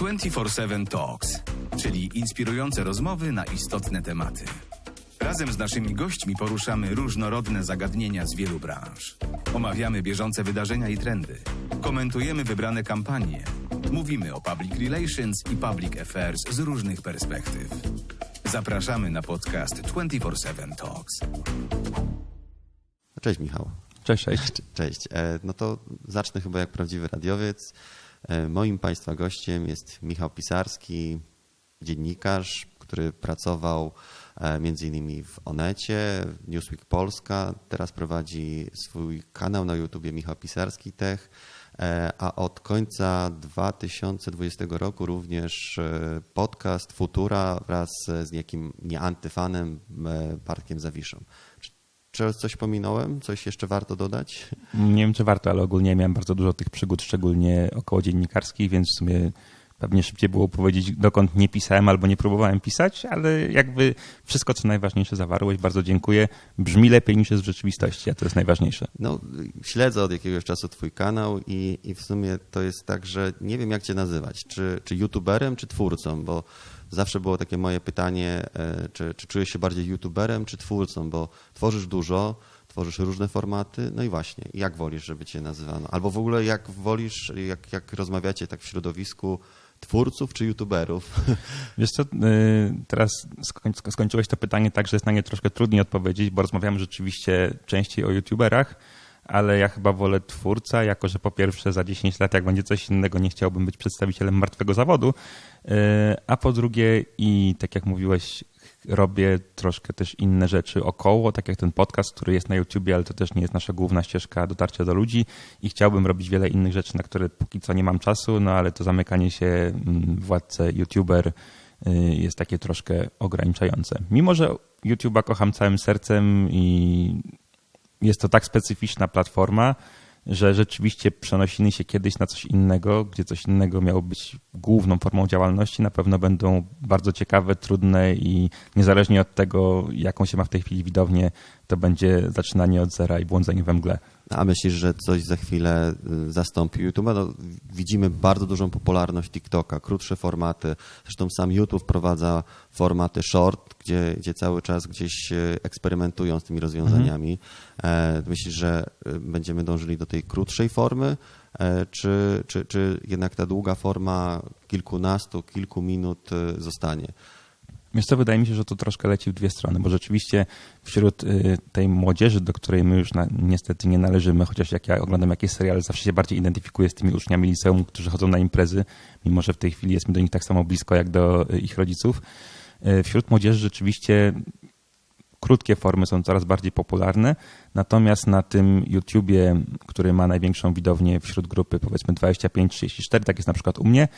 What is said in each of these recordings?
24-7 Talks, czyli inspirujące rozmowy na istotne tematy. Razem z naszymi gośćmi poruszamy różnorodne zagadnienia z wielu branż. Omawiamy bieżące wydarzenia i trendy. Komentujemy wybrane kampanie. Mówimy o public relations i public affairs z różnych perspektyw. Zapraszamy na podcast 24-7 Talks. Cześć Michał. Cześć, cześć. Cześć. E, No to zacznę chyba jak prawdziwy radiowiec. E, Moim Państwa gościem jest Michał Pisarski, dziennikarz, który pracował e, między innymi w Onecie, Newsweek Polska. Teraz prowadzi swój kanał na YouTubie Michał Pisarski Tech, e, a od końca 2020 roku również podcast Futura wraz z niejakim nieantyfanem Bartkiem Zawiszą. Czy- coś pominąłem? Coś jeszcze warto dodać? Nie wiem, czy warto, ale ogólnie miałem bardzo dużo tych przygód, szczególnie około dziennikarskich, więc w sumie pewnie szybciej było powiedzieć, dokąd nie pisałem albo nie próbowałem pisać, ale jakby wszystko, co najważniejsze zawarłeś, bardzo dziękuję. Brzmi lepiej niż jest w rzeczywistości, a to jest najważniejsze. No, śledzę od jakiegoś czasu Twój kanał i, i w sumie to jest tak, że nie wiem, jak Cię nazywać. Czy, czy YouTuberem, czy twórcą? Bo zawsze było takie moje pytanie, e, czy, czy czujesz się bardziej YouTuberem, czy twórcą? Bo tworzysz dużo, tworzysz różne formaty. No i właśnie, jak wolisz, żeby Cię nazywano? Albo w ogóle jak wolisz, jak, jak rozmawiacie tak w środowisku twórców czy YouTuberów? Wiesz co, y, teraz skoń, skończyłeś to pytanie tak, że jest na nie troszkę trudniej odpowiedzieć, bo rozmawiamy rzeczywiście częściej o YouTuberach, ale ja chyba wolę twórca, jako że po pierwsze za 10 lat, jak będzie coś innego, nie chciałbym być przedstawicielem martwego zawodu, y, a po drugie i tak jak mówiłeś, robię troszkę też inne rzeczy około, tak jak ten podcast, który jest na YouTubie, ale to też nie jest nasza główna ścieżka dotarcia do ludzi i chciałbym robić wiele innych rzeczy, na które póki co nie mam czasu, no ale to zamykanie się mm, władce YouTuber y, jest takie troszkę ograniczające. Mimo, że YouTube'a kocham całym sercem i jest to tak specyficzna platforma, że rzeczywiście przenosiny się kiedyś na coś innego, gdzie coś innego miało być główną formą działalności, na pewno będą bardzo ciekawe, trudne i niezależnie od tego, jaką się ma w tej chwili widownię, to będzie zaczynanie od zera i błądzenie we mgle. A myślisz, że coś za chwilę y, zastąpi YouTube'a? No, widzimy bardzo dużą popularność TikToka, krótsze formaty. Zresztą sam YouTube wprowadza formaty short, gdzie, gdzie cały czas gdzieś y, eksperymentują z tymi rozwiązaniami. E, myślisz, że y, będziemy dążyli do tej krótszej formy, e, czy, czy, czy jednak ta długa forma kilkunastu, kilku minut zostanie? Wiesz co, wydaje mi się, że to troszkę leci w dwie strony, bo rzeczywiście wśród y, tej młodzieży, do której my już na, niestety nie należymy, chociaż jak ja oglądam jakieś seriale, zawsze się bardziej identyfikuję z tymi uczniami liceum, którzy chodzą na imprezy, mimo że w tej chwili jest mi do nich tak samo blisko jak do y, ich rodziców. Y, Wśród młodzieży rzeczywiście krótkie formy są coraz bardziej popularne, natomiast na tym YouTubie, który ma największą widownię wśród grupy powiedzmy 25-34, tak jest na przykład u mnie,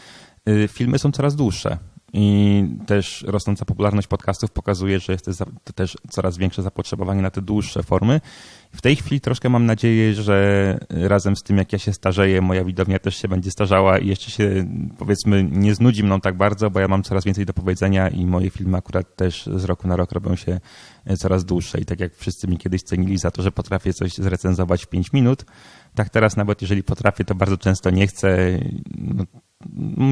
filmy są coraz dłuższe. I też rosnąca popularność podcastów pokazuje, że jest też coraz większe zapotrzebowanie na te dłuższe formy. W tej chwili troszkę mam nadzieję, że razem z tym, jak ja się starzeję, moja widownia też się będzie starzała i jeszcze się, powiedzmy, nie znudzi mną tak bardzo, bo ja mam coraz więcej do powiedzenia i moje filmy akurat też z roku na rok robią się e, coraz dłuższe. I tak jak wszyscy mi kiedyś cenili za to, że potrafię coś zrecenzować w 5 minut, tak teraz nawet jeżeli potrafię, to bardzo często nie chcę. No,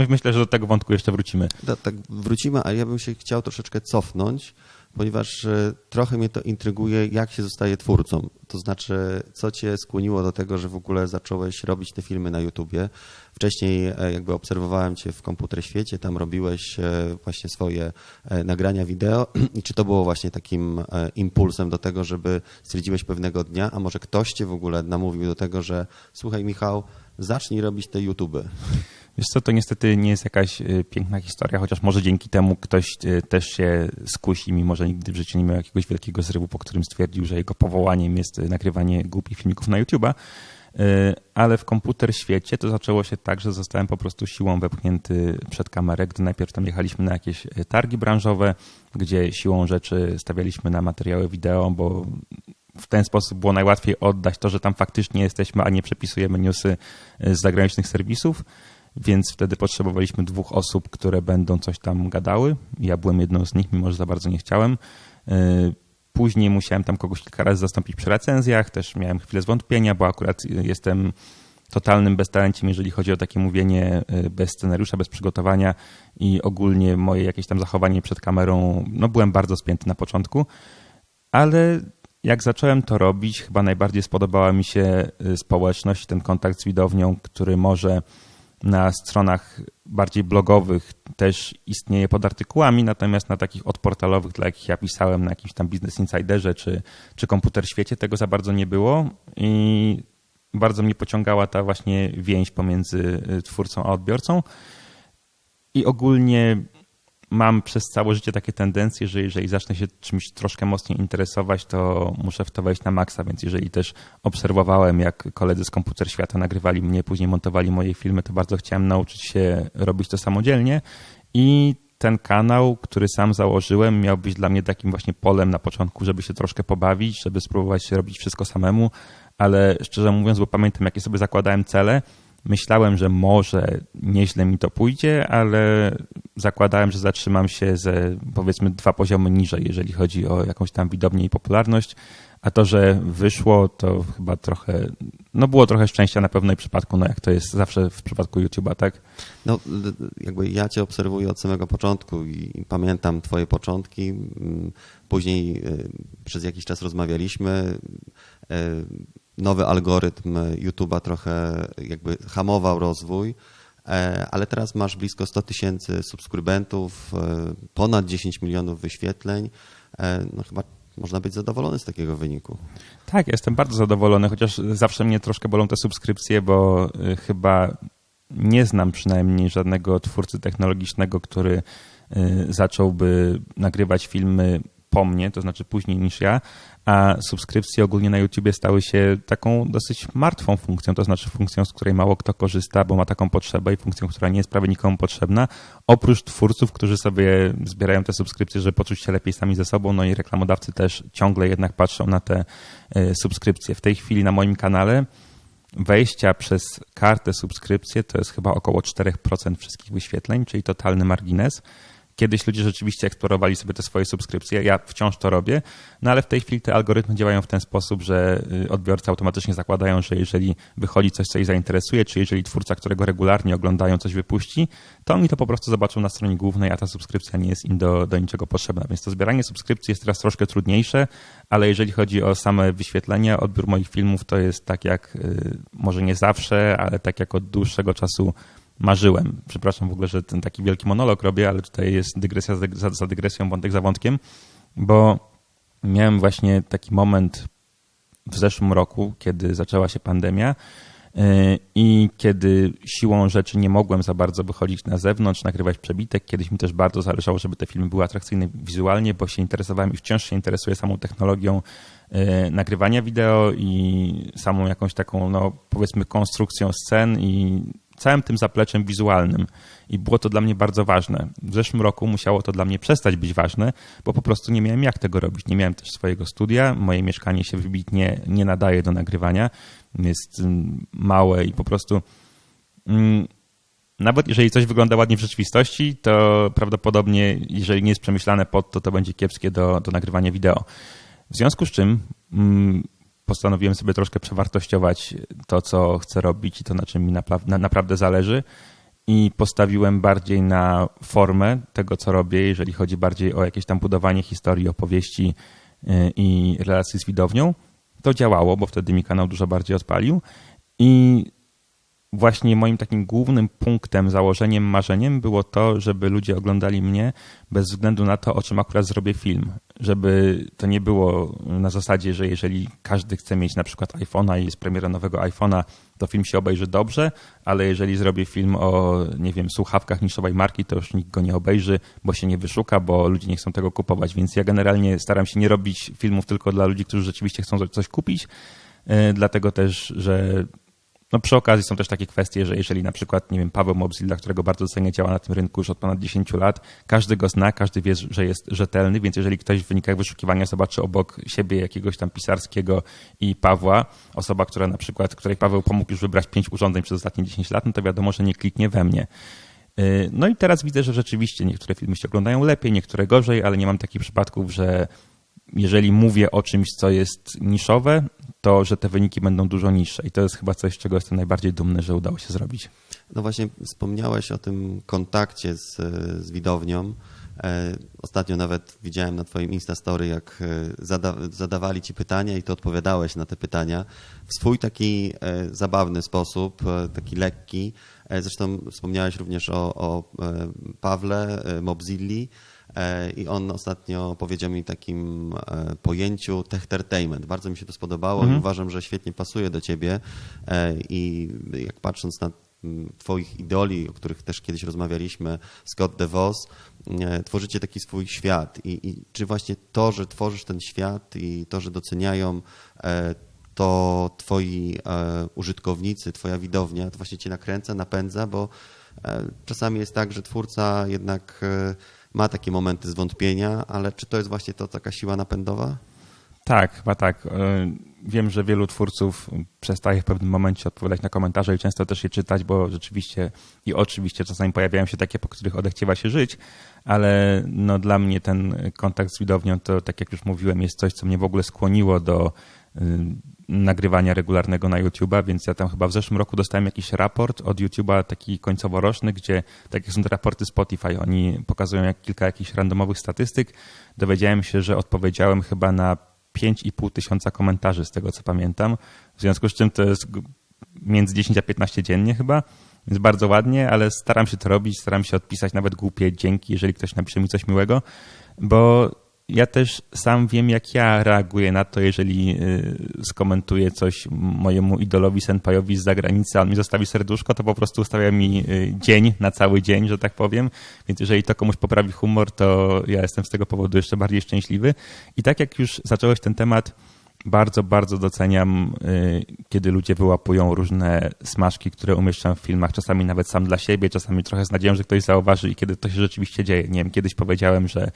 myślę, że do tego wątku jeszcze wrócimy. Da, tak wrócimy, a ja bym się chciał troszeczkę cofnąć, ponieważ e, trochę mnie to intryguje, jak się zostaje twórcą. To znaczy, co cię skłoniło do tego, że w ogóle zacząłeś robić te filmy na YouTubie. Wcześniej e, jakby obserwowałem cię w Komputer Świecie, tam robiłeś e, właśnie swoje nagrania wideo i czy to było właśnie takim impulsem do tego, żeby stwierdziłeś pewnego dnia, a może ktoś cię w ogóle namówił do tego, że słuchaj Michał, zacznij robić te YouTuby. Wiesz co, to niestety nie jest jakaś y, piękna historia, chociaż może dzięki temu ktoś y, też się skusi, mimo że nigdy w życiu nie miał jakiegoś wielkiego zrywu, po którym stwierdził, że jego powołaniem jest y, nagrywanie głupich filmików na YouTube'a. Ale w komputer świecie to zaczęło się tak, że zostałem po prostu siłą wepchnięty przed kamerę, gdy najpierw tam jechaliśmy na jakieś targi branżowe, gdzie siłą rzeczy stawialiśmy na materiały wideo, bo w ten sposób było najłatwiej oddać to, że tam faktycznie jesteśmy, a nie przepisujemy newsy z zagranicznych serwisów. Więc wtedy potrzebowaliśmy dwóch osób, które będą coś tam gadały. Ja byłem jedną z nich, mimo że za bardzo nie chciałem. Y, Później musiałem tam kogoś kilka razy zastąpić przy recenzjach, też miałem chwilę zwątpienia, bo akurat jestem totalnym beztalenciem, jeżeli chodzi o takie mówienie y, bez scenariusza, bez przygotowania i ogólnie moje jakieś tam zachowanie przed kamerą, no byłem bardzo spięty na początku, ale jak zacząłem to robić, chyba najbardziej spodobała mi się y, społeczność, ten kontakt z widownią, który może na stronach bardziej blogowych też istnieje pod artykułami, natomiast na takich odportalowych, dla jakich ja pisałem na jakimś tam Business Insiderze czy, czy Komputer Świecie, tego za bardzo nie było i bardzo mnie pociągała ta właśnie więź pomiędzy y, twórcą a odbiorcą. I ogólnie mam przez całe życie takie tendencje, że jeżeli zacznę się czymś troszkę mocniej interesować, to muszę w to wejść na maksa, więc jeżeli też obserwowałem, jak koledzy z Komputer Świata nagrywali mnie, później montowali moje filmy, to bardzo chciałem nauczyć się robić to samodzielnie i ten kanał, który sam założyłem, miał być dla mnie takim właśnie polem na początku, żeby się troszkę pobawić, żeby spróbować robić wszystko samemu, ale szczerze mówiąc, bo pamiętam, jakie sobie zakładałem cele, myślałem, że może nieźle mi to pójdzie, ale zakładałem, że zatrzymam się ze powiedzmy dwa poziomy niżej, jeżeli chodzi o jakąś tam widownię i popularność. A to, że wyszło, to chyba trochę, no było trochę szczęścia na pewno i przypadku, no jak to jest zawsze w przypadku YouTube'a, tak? No, jakby ja cię obserwuję od samego początku i pamiętam twoje początki. Mm, Później y, przez jakiś czas rozmawialiśmy. Y, Nowy algorytm YouTube'a trochę jakby hamował rozwój, ale teraz masz blisko 100 tysięcy subskrybentów, e, ponad 10 milionów wyświetleń. E, No chyba można być zadowolony z takiego wyniku. Tak, jestem bardzo zadowolony, chociaż zawsze mnie troszkę bolą te subskrypcje, bo chyba nie znam przynajmniej żadnego twórcy technologicznego, który zacząłby nagrywać filmy po mnie, to znaczy później niż ja, a subskrypcje ogólnie na YouTubie stały się taką dosyć martwą funkcją, to znaczy funkcją, z której mało kto korzysta, bo ma taką potrzebę i funkcją, która nie jest prawie nikomu potrzebna, oprócz twórców, którzy sobie zbierają te subskrypcje, żeby poczuć się lepiej sami ze sobą, no i reklamodawcy też ciągle jednak patrzą na te y, subskrypcje. W tej chwili na moim kanale wejścia przez kartę subskrypcję to jest chyba około 4% wszystkich wyświetleń, czyli totalny margines. Kiedyś ludzie rzeczywiście eksplorowali sobie te swoje subskrypcje, ja wciąż to robię, no ale w tej chwili te algorytmy działają w ten sposób, że y, odbiorcy automatycznie zakładają, że jeżeli wychodzi coś, co ich zainteresuje, czy jeżeli twórca, którego regularnie oglądają, coś wypuści, to oni to po prostu zobaczą na stronie głównej, a ta subskrypcja nie jest im do, do niczego potrzebna. Więc to zbieranie subskrypcji jest teraz troszkę trudniejsze, ale jeżeli chodzi o same wyświetlenia, odbiór moich filmów, to jest tak jak, y, może nie zawsze, ale tak jak od dłuższego czasu marzyłem. Przepraszam w ogóle, że ten taki wielki monolog robię, ale tutaj jest dygresja za, za, dygresją, wątek za wątkiem, bo miałem właśnie taki moment w zeszłym roku, kiedy zaczęła się pandemia yy, i kiedy siłą rzeczy nie mogłem za bardzo wychodzić na zewnątrz, nagrywać przebitek. Kiedyś mi też bardzo zależało, żeby te filmy były atrakcyjne wizualnie, bo się interesowałem i wciąż się interesuję samą technologią yy, nagrywania wideo i samą jakąś taką, no powiedzmy, konstrukcją scen i całym tym zapleczem wizualnym i było to dla mnie bardzo ważne. W zeszłym roku musiało to dla mnie przestać być ważne, bo po prostu nie miałem jak tego robić. Nie miałem też swojego studia, moje mieszkanie się wybitnie nie nadaje do nagrywania, jest mm, małe i po prostu mm, nawet jeżeli coś wygląda ładnie w rzeczywistości, to prawdopodobnie, jeżeli nie jest przemyślane pod to, to będzie kiepskie do, do nagrywania wideo. W związku z czym mm, postanowiłem sobie troszkę przewartościować to, co chcę robić i to, na czym mi napra na, naprawdę zależy. I postawiłem bardziej na formę tego, co robię, jeżeli chodzi bardziej o jakieś tam budowanie historii, opowieści yy, i relacji z widownią. To działało, bo wtedy mi kanał dużo bardziej odpalił. I właśnie moim takim głównym punktem, założeniem, marzeniem było to, żeby ludzie oglądali mnie bez względu na to, o czym akurat zrobię film. Żeby to nie było na zasadzie, że jeżeli każdy chce mieć na przykład iPhone'a i jest premiera nowego iPhone'a, to film się obejrzy dobrze, ale jeżeli zrobię film o, nie wiem, słuchawkach niszowej marki, to już nikt go nie obejrzy, bo się nie wyszuka, bo ludzie nie chcą tego kupować. Więc ja generalnie staram się nie robić filmów tylko dla ludzi, którzy rzeczywiście chcą coś kupić, yy, dlatego też, że no przy okazji są też takie kwestie, że jeżeli na przykład, nie wiem, Paweł Mobzilla, którego bardzo cenię, działa na tym rynku już od ponad 10 lat, każdy go zna, każdy wie, że jest rzetelny, więc jeżeli ktoś w wynikach wyszukiwania zobaczy obok siebie jakiegoś tam pisarskiego i Pawła, osoba, która na przykład, której Paweł pomógł już wybrać pięć urządzeń przez ostatnie 10 lat, no to wiadomo, że nie kliknie we mnie. No i teraz widzę, że rzeczywiście niektóre filmy się oglądają lepiej, niektóre gorzej, ale nie mam takich przypadków, że jeżeli mówię o czymś, co jest niszowe, to że te wyniki będą dużo niższe. I to jest chyba coś, z czego jestem najbardziej dumny, że udało się zrobić. No właśnie wspomniałeś o tym kontakcie z, z widownią. E, Ostatnio nawet widziałem na Twoim Instastory, jak e, zada, zadawali Ci pytania i Ty odpowiadałeś na te pytania w swój taki e, zabawny sposób, taki lekki. Zresztą wspomniałeś również o, o Pawle Mobzilli i on ostatnio powiedział mi takim e, pojęciu techtertainment. Bardzo mi się to spodobało i uważam, że świetnie pasuje do Ciebie e, i jak patrząc na Twoich idoli, o których też kiedyś rozmawialiśmy, Scott DeVos, e, tworzycie taki swój świat. I, I czy właśnie to, że tworzysz ten świat i to, że doceniają e, to Twoi e, użytkownicy, Twoja widownia, to właśnie Cię nakręca, napędza, bo e, czasami jest tak, że twórca jednak e, ma takie momenty zwątpienia, ale czy to jest właśnie to taka siła napędowa? Tak, chyba tak. E, Wiem, że wielu twórców przestaje w pewnym momencie odpowiadać na komentarze i często też je czytać, bo rzeczywiście i oczywiście czasami pojawiają się takie, po których odechciewa się żyć, ale no dla mnie ten kontakt z widownią to, tak jak już mówiłem, jest coś, co mnie w ogóle skłoniło do y, nagrywania regularnego na YouTube'a, więc ja tam chyba w zeszłym roku dostałem jakiś raport od YouTube'a, taki końcowo-roczny, gdzie tak jak są te raporty Spotify, oni pokazują jak kilka jakichś randomowych statystyk. Dowiedziałem się, że odpowiedziałem chyba na 5,5 tysiąca komentarzy z tego co pamiętam, w związku z czym to jest między 10 a 15 dziennie chyba, więc bardzo ładnie, ale staram się to robić, staram się odpisać nawet głupie dzięki, jeżeli ktoś napisze mi coś miłego, bo ja też sam wiem, jak ja reaguję na to, jeżeli y, skomentuję coś mojemu idolowi senpajowi z zagranicy, a on mi zostawi serduszko, to po prostu ustawia mi y, dzień na cały dzień, że tak powiem. Więc jeżeli to komuś poprawi humor, to ja jestem z tego powodu jeszcze bardziej szczęśliwy. I tak jak już zacząłeś ten temat, bardzo, bardzo doceniam, y, kiedy ludzie wyłapują różne smaczki, które umieszczam w filmach, czasami nawet sam dla siebie, czasami trochę z nadzieją, że ktoś zauważy i kiedy to się rzeczywiście dzieje. Nie wiem, kiedyś powiedziałem, że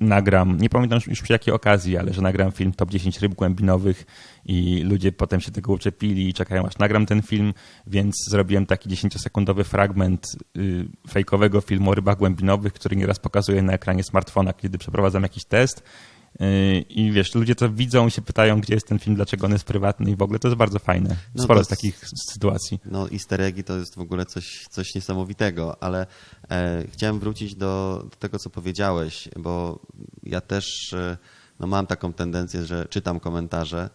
nagram, nie pamiętam już- przy jakiej okazji, ale że nagram film Top 10 ryb głębinowych i ludzie potem się tego uczepili i czekają aż nagram ten film, więc zrobiłem taki 10-sekundowy fragment y, fejkowego filmu o rybach głębinowych, który nieraz pokazuję na ekranie smartfona, kiedy przeprowadzam jakiś test. Y, I wiesz, ludzie to widzą i się pytają, gdzie jest ten film, dlaczego on jest prywatny i w ogóle to jest bardzo fajne. No Sporo jest takich sytuacji. No easter eggi to jest w ogóle coś, coś niesamowitego, ale e, chciałem wrócić do, do tego, co powiedziałeś, bo ja też e, no, mam taką tendencję, że czytam komentarze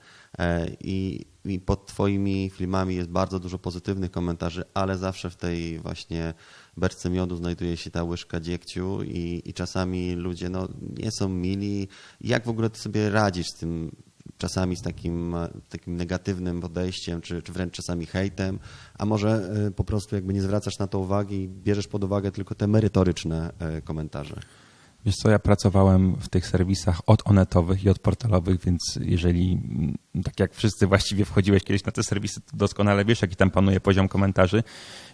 i, i pod twoimi filmami jest bardzo dużo pozytywnych komentarzy, ale zawsze w tej właśnie beczce miodu znajduje się ta łyżka dziegciu i, i czasami ludzie no, nie są mili. Jak w ogóle ty sobie radzisz z tym czasami z takim, e, takim negatywnym podejściem, czy, czy wręcz czasami hejtem, a może e, po prostu jakby nie zwracasz na to uwagi i bierzesz pod uwagę tylko te merytoryczne e, komentarze. Wiesz co, ja pracowałem w tych serwisach od onetowych i od portalowych, więc jeżeli, mm, tak jak wszyscy właściwie wchodziłeś kiedyś na te serwisy, to doskonale wiesz, jaki tam panuje poziom komentarzy,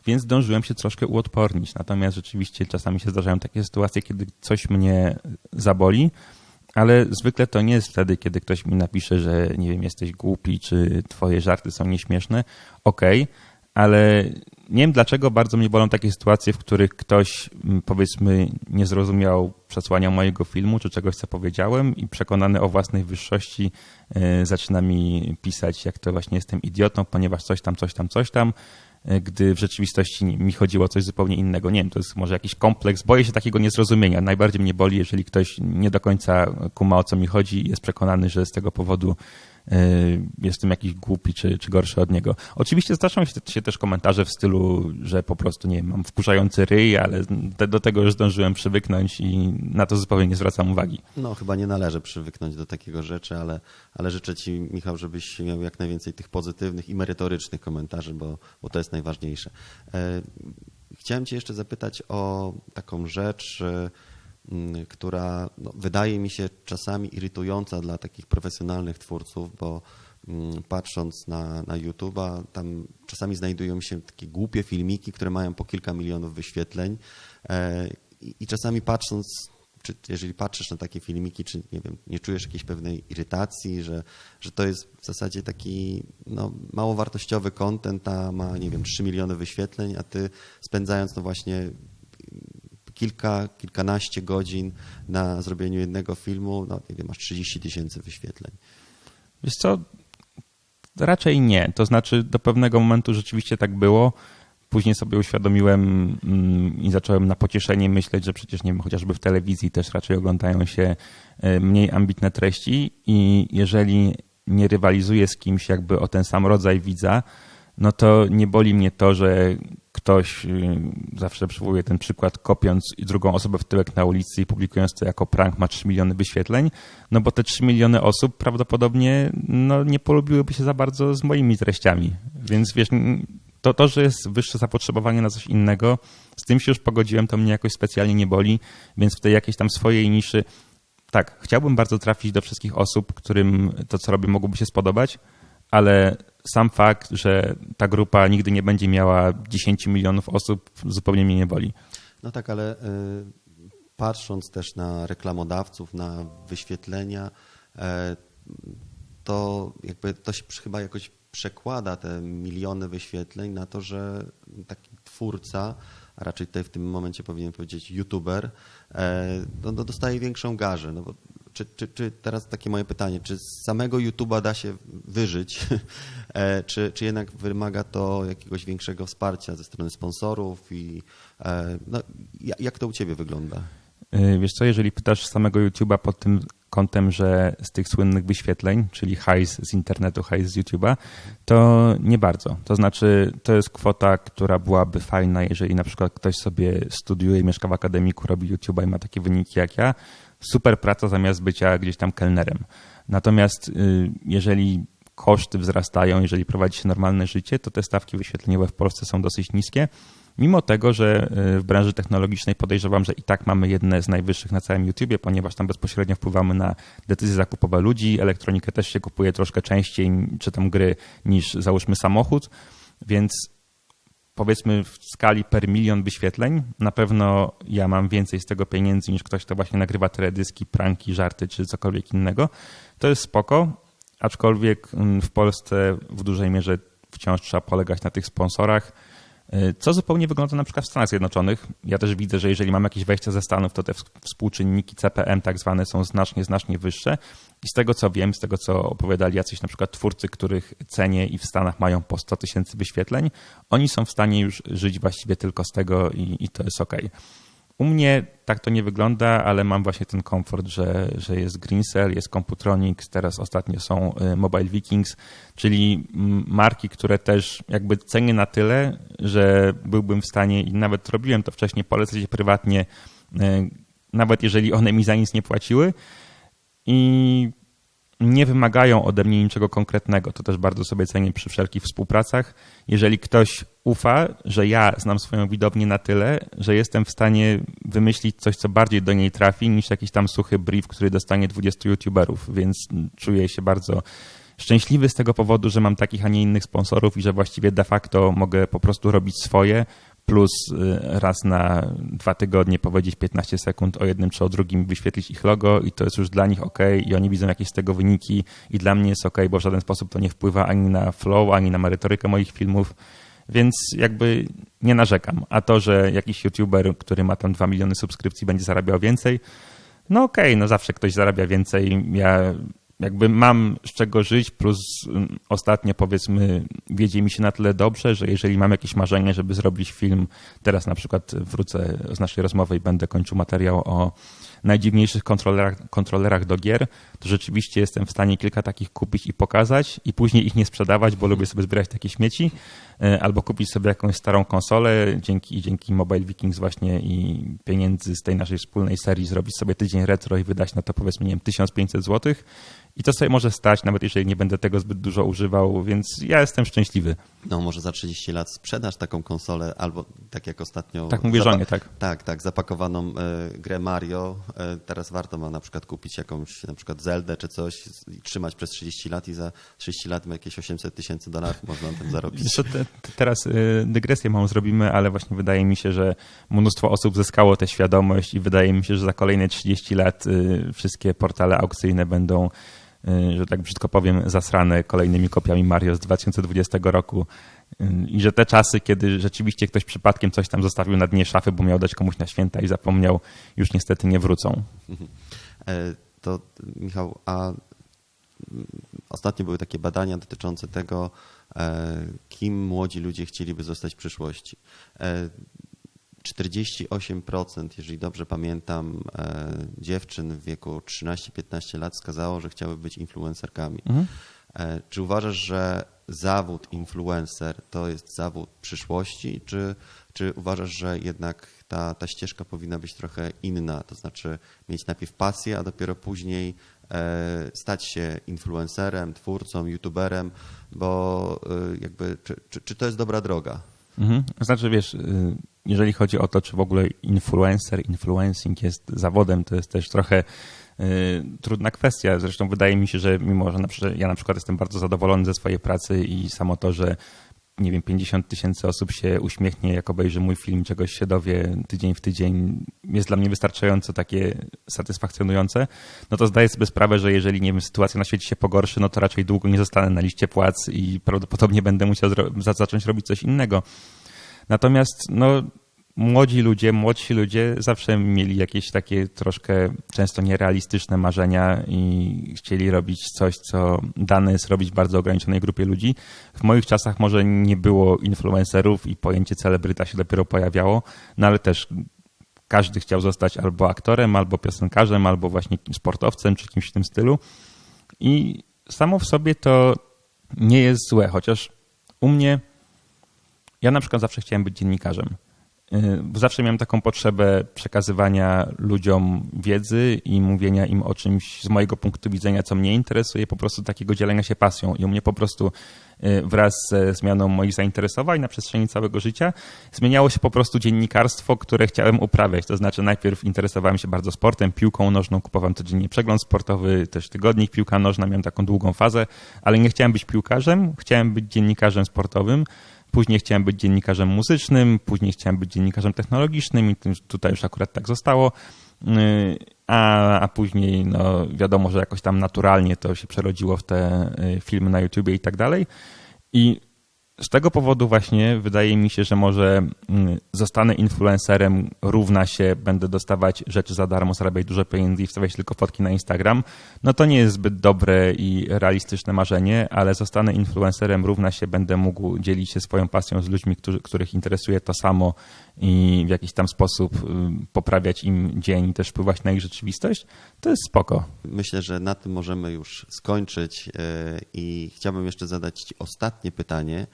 więc dążyłem się troszkę uodpornić. Natomiast rzeczywiście czasami się zdarzają takie sytuacje, kiedy coś mnie zaboli, ale zwykle to nie jest wtedy, kiedy ktoś mi napisze, że nie wiem, jesteś głupi, czy twoje żarty są nieśmieszne. Okej, ale nie wiem dlaczego bardzo mnie bolą takie sytuacje, w których ktoś m, powiedzmy nie zrozumiał przesłania mojego filmu, czy czegoś, co powiedziałem i przekonany o własnej wyższości e, zaczyna mi pisać, jak to właśnie jestem idiotą, ponieważ coś tam, coś tam, coś tam, e, gdy w rzeczywistości mi chodziło o coś zupełnie innego. Nie wiem, to jest może jakiś kompleks. Boję się takiego niezrozumienia. Najbardziej mnie boli, jeżeli ktoś nie do końca kuma o co mi chodzi i jest przekonany, że z tego powodu jestem jakiś głupi czy, czy gorszy od niego. Oczywiście zdarzają się, się też komentarze w stylu, że po prostu nie mam wkurzający ryj, ale te, do tego już zdążyłem przywyknąć i na to zupełnie nie zwracam uwagi. No chyba nie należy przywyknąć do takiego rzeczy, ale, ale życzę Ci, Michał, żebyś miał jak najwięcej tych pozytywnych i merytorycznych komentarzy, bo, bo to jest najważniejsze. E, Chciałem Cię jeszcze zapytać o taką rzecz, e, która no, wydaje mi się czasami irytująca dla takich profesjonalnych twórców, bo mm, patrząc na, na YouTube'a, tam czasami znajdują się takie głupie filmiki, które mają po kilka milionów wyświetleń e, i, i czasami patrząc, czy jeżeli patrzysz na takie filmiki, czy nie wiem, nie czujesz jakiejś pewnej irytacji, że, że to jest w zasadzie taki no, mało wartościowy content, a ma, nie wiem, 3 miliony wyświetleń, a ty spędzając no właśnie kilka, kilkanaście godzin na zrobieniu jednego filmu, no nie wiem, masz 30 tysięcy wyświetleń. Wiesz co, raczej nie. To znaczy do pewnego momentu rzeczywiście tak było. Później sobie uświadomiłem mm, i zacząłem na pocieszenie myśleć, że przecież nie wiem, chociażby w telewizji też raczej oglądają się e, mniej ambitne treści i jeżeli nie rywalizuję z kimś jakby o ten sam rodzaj widza, no to nie boli mnie to, że ktoś, y, zawsze przywołuję ten przykład, kopiąc drugą osobę w tyłek na ulicy i publikując to jako prank ma 3 miliony wyświetleń, no bo te 3 miliony osób prawdopodobnie no, nie polubiłyby się za bardzo z moimi treściami. Więc wiesz, to, to, że jest wyższe zapotrzebowanie na coś innego, z tym się już pogodziłem, to mnie jakoś specjalnie nie boli, więc w tej jakiejś tam swojej niszy tak, chciałbym bardzo trafić do wszystkich osób, którym to, co robię, mogłoby się spodobać, ale sam fakt, że ta grupa nigdy nie będzie miała 10 milionów osób, zupełnie mnie nie boli. No tak, ale y, patrząc też na reklamodawców, na wyświetlenia, e, to jakby to się chyba jakoś przekłada te miliony wyświetleń na to, że taki twórca, a raczej tutaj w tym momencie powinien powiedzieć youtuber, e, no, no dostaje większą garzę. No bo czy, czy, czy teraz takie moje pytanie, czy z samego YouTube'a da się wyżyć, e, czy, czy jednak wymaga to jakiegoś większego wsparcia ze strony sponsorów i e, no, ja- jak to u Ciebie wygląda? Yy, Wiesz co, jeżeli pytasz samego YouTube'a pod tym kątem, że z tych słynnych wyświetleń, czyli hajs z internetu, hajs z YouTube'a, to nie bardzo. To znaczy, to jest kwota, która byłaby fajna, jeżeli na przykład ktoś sobie studiuje, mieszka w akademiku, robi YouTube'a i ma takie wyniki jak ja. Super praca zamiast bycia gdzieś tam kelnerem. Natomiast yy, jeżeli koszty wzrastają, jeżeli prowadzi się normalne życie, to te stawki wyświetleniowe w Polsce są dosyć niskie. Mimo tego, że y, w branży technologicznej podejrzewam, że i tak mamy jedne z najwyższych na całym YouTubie, ponieważ tam bezpośrednio wpływamy na decyzje zakupowe ludzi. Elektronikę też się kupuje troszkę częściej, czy tam gry, niż załóżmy samochód. Więc powiedzmy w skali per milion wyświetleń, na pewno ja mam więcej z tego pieniędzy niż ktoś, kto właśnie nagrywa teledyski, pranki, żarty czy cokolwiek innego. To jest spoko, aczkolwiek mm, w Polsce w dużej mierze wciąż trzeba polegać na tych sponsorach. Y, Co zupełnie wygląda na przykład w Stanach Zjednoczonych. Ja też widzę, że jeżeli mam jakieś wejścia ze Stanów, to te współczynniki CPM tak zwane są znacznie, znacznie wyższe. I z tego co wiem, z tego co opowiadali jacyś na przykład twórcy, których cenię i w Stanach mają po 100 tysięcy wyświetleń, oni są w stanie już żyć właściwie tylko z tego i, i to jest ok. U mnie tak to nie wygląda, ale mam właśnie ten komfort, że, że jest Greencell, jest Computronics, teraz ostatnio są y, Mobile Vikings, czyli marki, które też jakby cenię na tyle, że byłbym w stanie i nawet robiłem to wcześniej, polecać je prywatnie, y, nawet jeżeli one mi za nic nie płaciły. I nie wymagają ode mnie niczego konkretnego. To też bardzo sobie cenię przy wszelkich współpracach. Jeżeli ktoś ufa, że ja znam swoją widownię na tyle, że jestem w stanie wymyślić coś, co bardziej do niej trafi, niż jakiś tam suchy brief, który dostanie 20 youtuberów, więc czuję się bardzo szczęśliwy z tego powodu, że mam takich, a nie innych sponsorów i że właściwie de facto mogę po prostu robić swoje, plus y, raz na dwa tygodnie powiedzieć 15 sekund o jednym czy o drugim, wyświetlić ich logo i to jest już dla nich ok i oni widzą jakieś z tego wyniki i dla mnie jest ok, bo w żaden sposób to nie wpływa ani na flow, ani na merytorykę moich filmów, więc jakby nie narzekam. A to, że jakiś youtuber, który ma tam 2 miliony subskrypcji będzie zarabiał więcej, no okej, no zawsze ktoś zarabia więcej. Ja jakby mam z czego żyć, plus mm, ostatnio powiedzmy wiedzie mi się na tyle dobrze, że jeżeli mam jakieś marzenie, żeby zrobić film, teraz na przykład wrócę z naszej rozmowy i będę kończył materiał o najdziwniejszych kontrolerach, kontrolerach do gier, to rzeczywiście jestem w stanie kilka takich kupić i pokazać i później ich nie sprzedawać, bo lubię sobie zbierać takie śmieci, e, albo kupić sobie jakąś starą konsolę, dzięki, dzięki Mobile Vikings właśnie i pieniędzy z tej naszej wspólnej serii zrobić sobie tydzień retro i wydać na to powiedzmy, nie wiem, 1500 zł. I to sobie może stać, nawet jeżeli nie będę tego zbyt dużo używał, więc ja jestem szczęśliwy. No może za 30 lat sprzedasz taką konsolę, albo tak jak ostatnio... Tak mówię żonie, tak. Tak, tak, zapakowaną e, grę Mario. E, teraz warto ma na przykład kupić jakąś na przykład Zeldę czy coś i trzymać przez 30 lat i za 30 lat ma jakieś 800 tysięcy dolarów można na tym zarobić. Te, te teraz y, dygresję małą zrobimy, ale właśnie wydaje mi się, że mnóstwo osób zyskało tę świadomość i wydaje mi się, że za kolejne 30 lat y, wszystkie portale aukcyjne będą, y, że tak brzydko powiem, zasrane kolejnymi kopiami Mario z 2020 roku. Y, I że te czasy, kiedy rzeczywiście ktoś przypadkiem coś tam zostawił na dnie szafy, bo miał dać komuś na święta i zapomniał, już niestety nie wrócą. E, To Michał, a mm, ostatnio były takie badania dotyczące tego, e, kim młodzi ludzie chcieliby zostać w przyszłości. E, 48%, jeżeli dobrze pamiętam, e, dziewczyn w wieku 13-15 lat wskazało, że chciały być influencerkami. E, Czy uważasz, że zawód influencer to jest zawód przyszłości, czy, czy uważasz, że jednak ta, ta ścieżka powinna być trochę inna, to znaczy mieć najpierw pasję, a dopiero później e, stać się influencerem, twórcą, youtuberem, bo jakby, czy, czy, czy to jest dobra droga? Mhm. Znaczy, wiesz, y, jeżeli chodzi o to, czy w ogóle influencer, influencing jest zawodem, to jest też trochę y, trudna kwestia. Zresztą wydaje mi się, że mimo, że ja na przykład jestem bardzo zadowolony ze swojej pracy i samo to, że nie wiem, 50 tysięcy osób się uśmiechnie, jak obejrzy mój film, czegoś się dowie tydzień w tydzień, jest dla mnie wystarczająco takie satysfakcjonujące, no to zdaję sobie sprawę, że jeżeli, nie wiem, sytuacja na świecie się pogorszy, no to raczej długo nie zostanę na liście płac i prawdopodobnie będę musiał zacząć robić coś innego. Natomiast no, młodzi ludzie, młodsi ludzie zawsze mieli jakieś takie troszkę często nierealistyczne marzenia i chcieli robić coś, co dane jest robić bardzo ograniczonej grupie ludzi. W moich czasach może nie było influencerów i pojęcie celebryta się dopiero pojawiało, no ale też każdy chciał zostać albo aktorem, albo piosenkarzem, albo właśnie sportowcem, czy kimś w tym stylu. I samo w sobie to nie jest złe, chociaż u mnie ja na przykład zawsze chciałem być dziennikarzem. Yy, Zawsze miałem taką potrzebę przekazywania ludziom wiedzy i mówienia im o czymś z mojego punktu widzenia, co mnie interesuje, po prostu takiego dzielenia się pasją. I u mnie po prostu yy, wraz ze zmianą moich zainteresowań na przestrzeni całego życia zmieniało się po prostu dziennikarstwo, które chciałem uprawiać. To znaczy najpierw interesowałem się bardzo sportem, piłką nożną, kupowałem codziennie przegląd sportowy, też tygodnik piłka nożna, miałem taką długą fazę, ale nie chciałem być piłkarzem, chciałem być dziennikarzem sportowym. Później chciałem być dziennikarzem muzycznym, później chciałem być dziennikarzem technologicznym i tutaj już akurat tak zostało. Yy, A, a później, no wiadomo, że jakoś tam naturalnie to się przerodziło w te yy, filmy na YouTubie i tak dalej. I z tego powodu właśnie wydaje mi się, że może mm, zostanę influencerem, równa się, będę dostawać rzeczy za darmo, zarabiać dużo pieniędzy i wstawiać tylko fotki na Instagram. No to nie jest zbyt dobre i realistyczne marzenie, ale zostanę influencerem, równa się, będę mógł dzielić się swoją pasją z ludźmi, którzy, których interesuje to samo i w jakiś tam sposób poprawiać im dzień też wpływać na ich rzeczywistość. To jest spoko. Myślę, że na tym możemy już skończyć e, i chciałbym jeszcze zadać Ci ostatnie pytanie.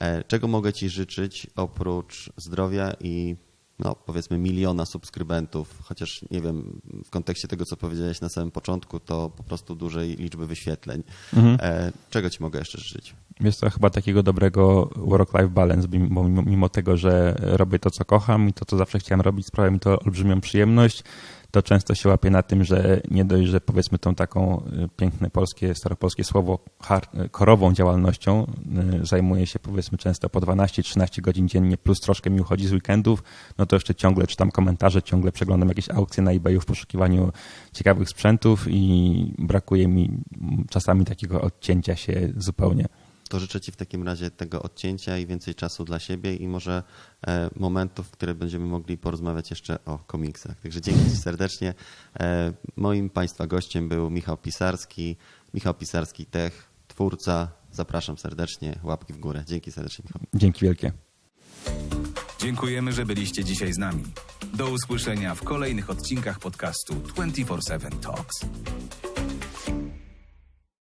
E, Czego mogę Ci życzyć oprócz zdrowia i no, powiedzmy miliona subskrybentów, chociaż nie wiem, w kontekście tego, co powiedziałeś na samym początku, to po prostu dużej liczby wyświetleń. E, Czego Ci mogę jeszcze życzyć? Jest to chyba takiego dobrego work-life balance, bo mimo, mimo tego, że robię to, co kocham i to, co zawsze chciałem robić, sprawia mi to olbrzymią przyjemność, to często się łapię na tym, że nie dość, że powiedzmy tą taką y, piękne polskie, staropolskie słowo y, korową działalnością y, zajmuję się powiedzmy często po 12-13 godzin dziennie, plus troszkę mi uchodzi z weekendów, no to jeszcze ciągle czytam komentarze, ciągle przeglądam jakieś aukcje na eBayu w poszukiwaniu ciekawych sprzętów i brakuje mi czasami takiego odcięcia się zupełnie. To życzę Ci w takim razie tego odcięcia i więcej czasu dla siebie i może e, momentów, w których będziemy mogli porozmawiać jeszcze o komiksach. Także dzięki Ci serdecznie. E, moim Państwa gościem był Michał Pisarski, Michał Pisarski Tech, twórca. Zapraszam serdecznie, łapki w górę. Dzięki serdecznie, Michał. Dzięki wielkie. Dziękujemy, że byliście dzisiaj z nami. Do usłyszenia w kolejnych odcinkach podcastu 24/7 Talks.